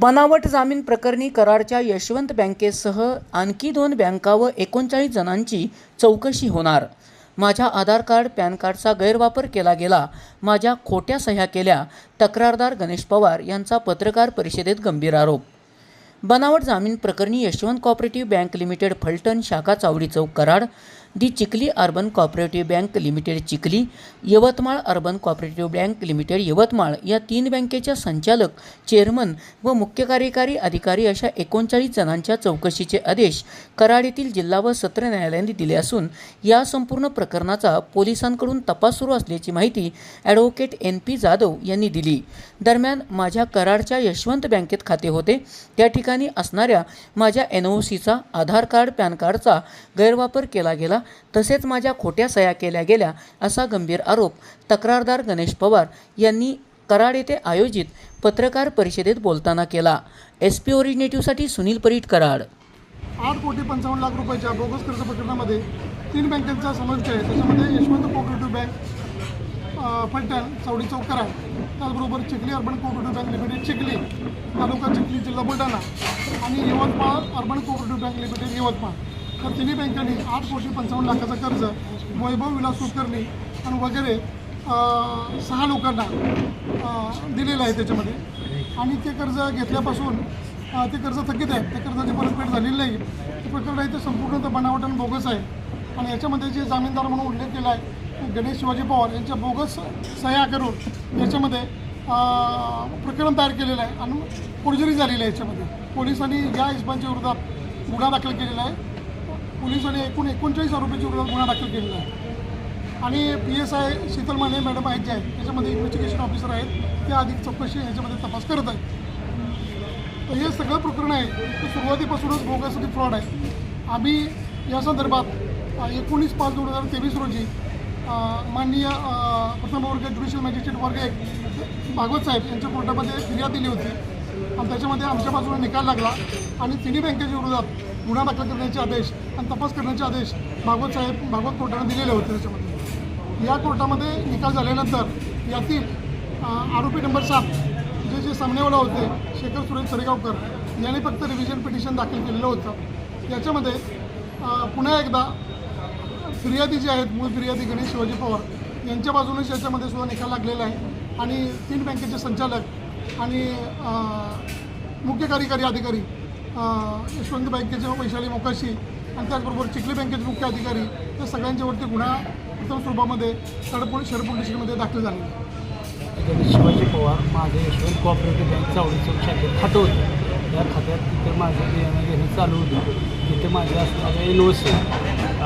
बनावट जामीन प्रकरणी कराडच्या यशवंत बँकेसह आणखी दोन बँका व एकोणचाळीस जणांची चौकशी होणार. माझ्या आधार कार्ड पॅन कार्डचा गैरवापर केला गेला. माझ्या खोट्या सह्या केल्या तक्रारदार गणेश पवार यांचा पत्रकार परिषदेत गंभीर आरोप. बनावट जामीन प्रकरणी Yashwant cooperative bank limited Phaltan शाखा Chawdi Chowk Karad the Chikhli urban cooperative bank limited Chikhli Yavatmal urban cooperative bank limited Yavatmal या तीन बँकेच्या संचालक चेअरमन व मुख्य कार्यकारी अधिकारी अशा एकोणचाळीस जणांच्या चौकशीचे आदेश कराड येथील जिल्हा व सत्र न्यायालयाने दिले असून या संपूर्ण प्रकरणाचा पोलिसांकडून तपास सुरू असल्याची माहिती ॲडव्होकेट एन पी जाधव यांनी दिली. दरम्यान माझ्या कराडच्या यशवंत बँकेत खाते होते. त्या ठिकाणी असणाऱ्या माझ्या एन ओ सीचा आधार कार्ड पॅन कार्डचा गैरवापर केला गेला. तसेच माझ्या खोट्या सह्या केल्या गेल्या असा गंभीर आरोप तक्रारदार गणेश पवार यांनी कराड येथे आयोजित पत्रकार परिषदेत बोलताना केला. एस पी ओरिजिनेटिव्हसाठी सुनील परीट कराड. आठ कोटी पंचावन्न लाख रुपयाच्या बोगस कर्ज प्रकरणामध्ये तीन बँकांचा समावेश आहे. त्याच्यामध्ये यशवंत कोऑपरेटिव्ह बँक फलटण चौडी चौक कराड. त्याचबरोबर Chikhli urban cooperative bank limited Chikhli taluka Chikhli जिल्हा बुलढाणा आणि Yavatmal urban cooperative bank limited Yavatmal. तर तिन्ही बँकांनी आठ कोटी पंचावन्न लाखाचं कर्ज वैभव विलास कुलकर्णी आणि वगैरे सहा लोकांना दिलेलं आहे त्याच्यामध्ये. आणि ते कर्ज घेतल्यापासून ते कर्ज थकीत आहे त्या कर्जाची परतफेड झालेली नाही. ते प्रकरण आहे ते संपूर्णतः बनावट आणि बोगस आहे. आणि याच्यामध्ये जे जामीनदार म्हणून उल्लेख केला आहे गणेश शिवाजी पवार यांच्या बोगस सह्या करून याच्यामध्ये प्रकरण तयार केलेलं आहे. आणि फोर्जरी झालेली आहे याच्यामध्ये. पोलिसांनी या हिशोबांच्या विरोधात गुन्हा दाखल केलेला आहे. पोलिसांनी एकूण एकोणचाळीस आरोपीच्या विरोधात गुन्हा दाखल केलेला आहे. आणि P S I Sheetal Mane madam आहेत जे आहेत त्याच्यामध्ये इन्व्हेस्टिगेशन ऑफिसर आहेत ते अधिक चौकशी याच्यामध्ये तपास करत आहेत. तर हे सगळं प्रकरण आहे ते सुरुवातीपासूनच भोगासाठी फ्रॉड आहे. आम्ही या संदर्भात एकोणीस पाच दोन हजार तेवीस रोजी माननीय प्रथमवर्ग प्रथम ज्युडिशियल मॅजिस्ट्रेट वर्ग एक भागवत साहेब यांच्या कोर्टामध्ये फिर्याद दिली होती. आणि त्याच्यामध्ये आमच्या बाजूला निकाल लागला आणि तिन्ही बँकेच्या विरोधात गुन्हा दाखल करण्याचे आदेश आणि तपास करण्याचे आदेश भागवत साहेब भागवत कोर्टाने दिलेले होते त्याच्यामध्ये. या कोर्टामध्ये निकाल झाल्यानंतर यातील आरोपी नंबर सात जे जे सामनेवाला होते शेखर सुरेश सरेगावकर यांनी फक्त रिव्हिजन पिटिशन दाखल केलेलं होतं. याच्यामध्ये पुन्हा एकदा फिर्यादी जे आहेत मूळ फिर्यादी गणेश शिवाजी पवार यांच्या बाजूनेच याच्यामध्ये सुद्धा निकाल लागलेला आहे. आणि तीन बँकेचे संचालक आणि मुख्य कार्यकारी अधिकारी यशवंत बँकेचे वैशाली मोकाशी आणि त्याचबरोबर चिखली बँकेचे मुख्य अधिकारी या सगळ्यांच्यावरती गुन्हा प्रथम स्वरूपामध्ये सडपूर शरपूर डिस्ट्रिक्टमध्ये दाखल झाले शिवाजी पवार माझे यशवंत कोऑपरेटिव्ह बँक चावडी शाखेत खातं होतं. या खात्यात तिथे माझं देणं घेणं चालू होतं. तिथे माझे असणारे N O C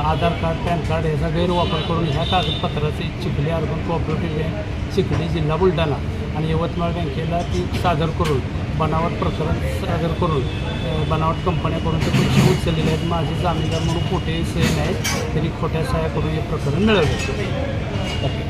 Aadhaar card PAN card ह्याचा गैरवापर करून ह्या कागदपत्राचे Chikhli urban cooperative bank Chikhli जिल्हा बुलढाणा आणि यवतमाळ बँकेला ती सादर करून बनावट प्रकरण सादर करून बनावट कंपन्याकडून ते पैसे उचललेले आहेत. माझे जामीनदार म्हणून खोटे सेम नाहीत त्यांनी खोट्या सह्या करून हे प्रकरण मिळवले.